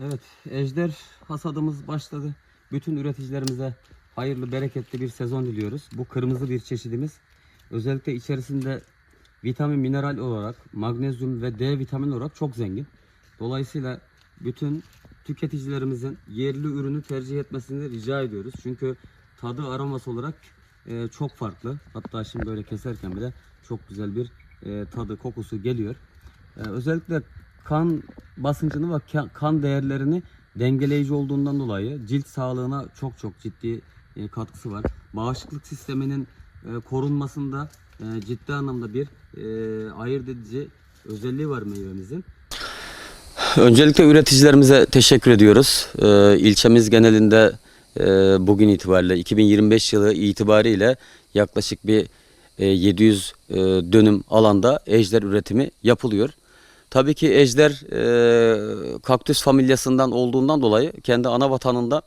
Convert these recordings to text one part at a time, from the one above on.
Evet, ejder hasadımız başladı. Bütün üreticilerimize hayırlı, bereketli bir sezon diliyoruz. Bu kırmızı bir çeşidimiz. Özellikle içerisinde vitamin, mineral olarak, magnezyum ve D vitamini olarak çok zengin. Dolayısıyla bütün tüketicilerimizin yerli ürünü tercih etmesini rica ediyoruz. Çünkü tadı, aroması olarak e, çok farklı. Hatta şimdi böyle keserken bile çok güzel bir e, tadı, kokusu geliyor. Ee, özellikle kan basıncını ve ka- kan değerlerini dengeleyici olduğundan dolayı cilt sağlığına çok çok ciddi e, katkısı var. Bağışıklık sisteminin e, korunmasında e, ciddi anlamda bir ayırt edici özelliği var meyvemizin. Öncelikle üreticilerimize teşekkür ediyoruz. İlçemiz genelinde bugün itibariyle 2025 yılı itibariyle yaklaşık bir e, 700 e, dönüm alanda ejder üretimi yapılıyor. Tabii ki ejder e, kaktüs familyasından olduğundan dolayı kendi ana vatanında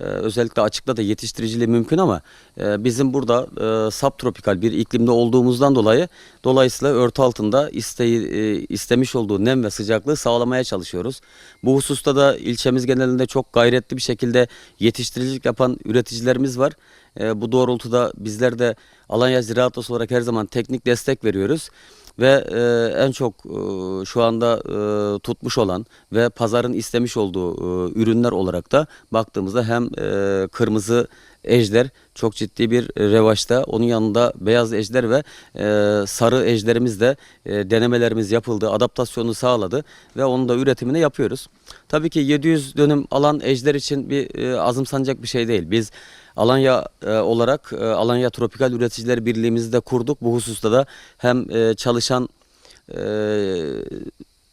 ee, özellikle açıkta da yetiştiriciliği mümkün ama e, bizim burada e, subtropikal bir iklimde olduğumuzdan dolayı dolayısıyla örtü altında isteği, e, istemiş olduğu nem ve sıcaklığı sağlamaya çalışıyoruz. Bu hususta da ilçemiz genelinde çok gayretli bir şekilde yetiştiricilik yapan üreticilerimiz var. E, bu doğrultuda bizler de Alanya Ziraat olarak her zaman teknik destek veriyoruz ve e, en çok e, şu anda e, tutmuş olan ve pazarın istemiş olduğu e, ürünler olarak da baktığımızda hem e, kırmızı ejder çok ciddi bir revaçta. Onun yanında beyaz ejder ve e, sarı ejderimiz de e, denemelerimiz yapıldı, adaptasyonu sağladı ve onun da üretimini yapıyoruz. Tabii ki 700 dönüm alan ejder için bir e, azımsanacak bir şey değil. Biz Alanya e, olarak e, Alanya Tropikal Üreticiler Birliğimizi de kurduk. Bu hususta da hem e, çalışan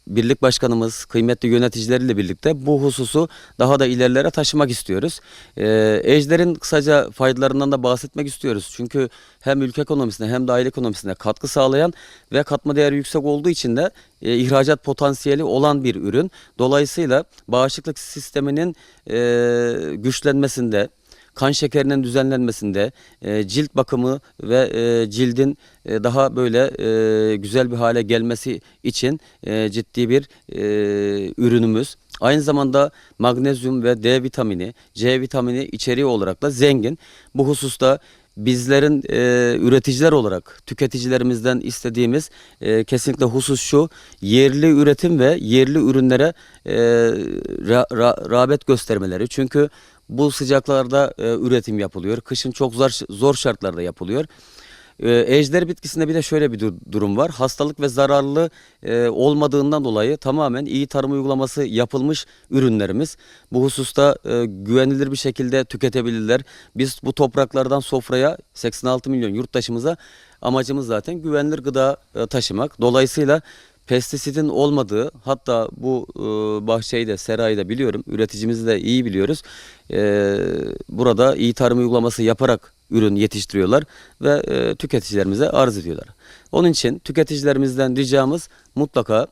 birlik başkanımız, kıymetli yöneticileriyle birlikte bu hususu daha da ilerilere taşımak istiyoruz. E, ejderin kısaca faydalarından da bahsetmek istiyoruz. Çünkü hem ülke ekonomisine hem de aile ekonomisine katkı sağlayan ve katma değeri yüksek olduğu için de e, ihracat potansiyeli olan bir ürün. Dolayısıyla bağışıklık sisteminin e, güçlenmesinde, kan şekerinin düzenlenmesinde, e, cilt bakımı ve e, cildin e, daha böyle e, güzel bir hale gelmesi için e, ciddi bir e, ürünümüz. Aynı zamanda magnezyum ve D vitamini, C vitamini içeriği olarak da zengin. Bu hususta bizlerin e, üreticiler olarak tüketicilerimizden istediğimiz e, kesinlikle husus şu yerli üretim ve yerli ürünlere e, ra- ra- rağbet göstermeleri. Çünkü bu sıcaklarda e, üretim yapılıyor. Kışın çok zor, zor şartlarda yapılıyor. E, ejder bitkisinde bir de şöyle bir dur- durum var. Hastalık ve zararlı e, olmadığından dolayı tamamen iyi tarım uygulaması yapılmış ürünlerimiz. Bu hususta e, güvenilir bir şekilde tüketebilirler. Biz bu topraklardan sofraya 86 milyon yurttaşımıza amacımız zaten güvenilir gıda e, taşımak. Dolayısıyla pestisidin olmadığı hatta bu e, bahçeyi de serayı da biliyorum üreticimizi de iyi biliyoruz. E, burada iyi tarım uygulaması yaparak ürün yetiştiriyorlar ve e, tüketicilerimize arz ediyorlar. Onun için tüketicilerimizden ricamız mutlaka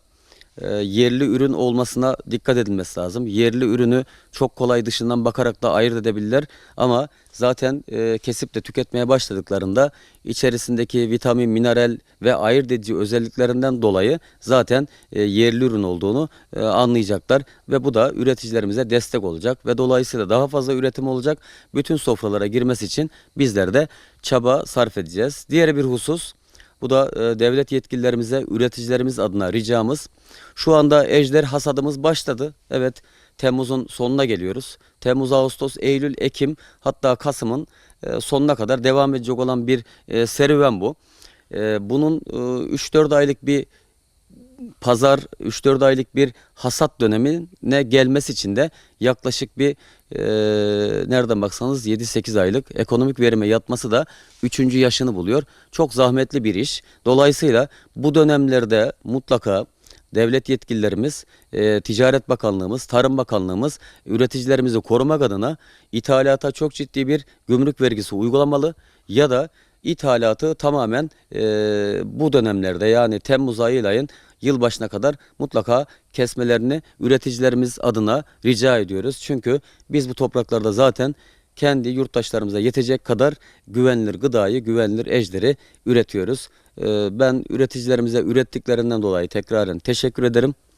yerli ürün olmasına dikkat edilmesi lazım. Yerli ürünü çok kolay dışından bakarak da ayırt edebilirler ama zaten e, kesip de tüketmeye başladıklarında içerisindeki vitamin, mineral ve ayırt edici özelliklerinden dolayı zaten e, yerli ürün olduğunu e, anlayacaklar ve bu da üreticilerimize destek olacak ve dolayısıyla daha fazla üretim olacak. Bütün sofralara girmesi için bizler de çaba sarf edeceğiz. Diğer bir husus bu da e, devlet yetkililerimize, üreticilerimiz adına ricamız. Şu anda ejder hasadımız başladı. Evet, Temmuz'un sonuna geliyoruz. Temmuz, Ağustos, Eylül, Ekim hatta Kasım'ın e, sonuna kadar devam edecek olan bir e, serüven bu. E, bunun e, 3-4 aylık bir pazar 3-4 aylık bir hasat dönemine gelmesi için de yaklaşık bir e, nereden baksanız 7-8 aylık ekonomik verime yatması da 3. yaşını buluyor. Çok zahmetli bir iş. Dolayısıyla bu dönemlerde mutlaka devlet yetkililerimiz, e, Ticaret Bakanlığımız, Tarım Bakanlığımız üreticilerimizi korumak adına ithalata çok ciddi bir gümrük vergisi uygulamalı ya da ithalatı tamamen e, bu dönemlerde yani Temmuz ayı ayın yılbaşına kadar mutlaka kesmelerini üreticilerimiz adına rica ediyoruz. Çünkü biz bu topraklarda zaten kendi yurttaşlarımıza yetecek kadar güvenilir gıdayı, güvenilir ejderi üretiyoruz. Ee, Ben üreticilerimize ürettiklerinden dolayı tekraren teşekkür ederim.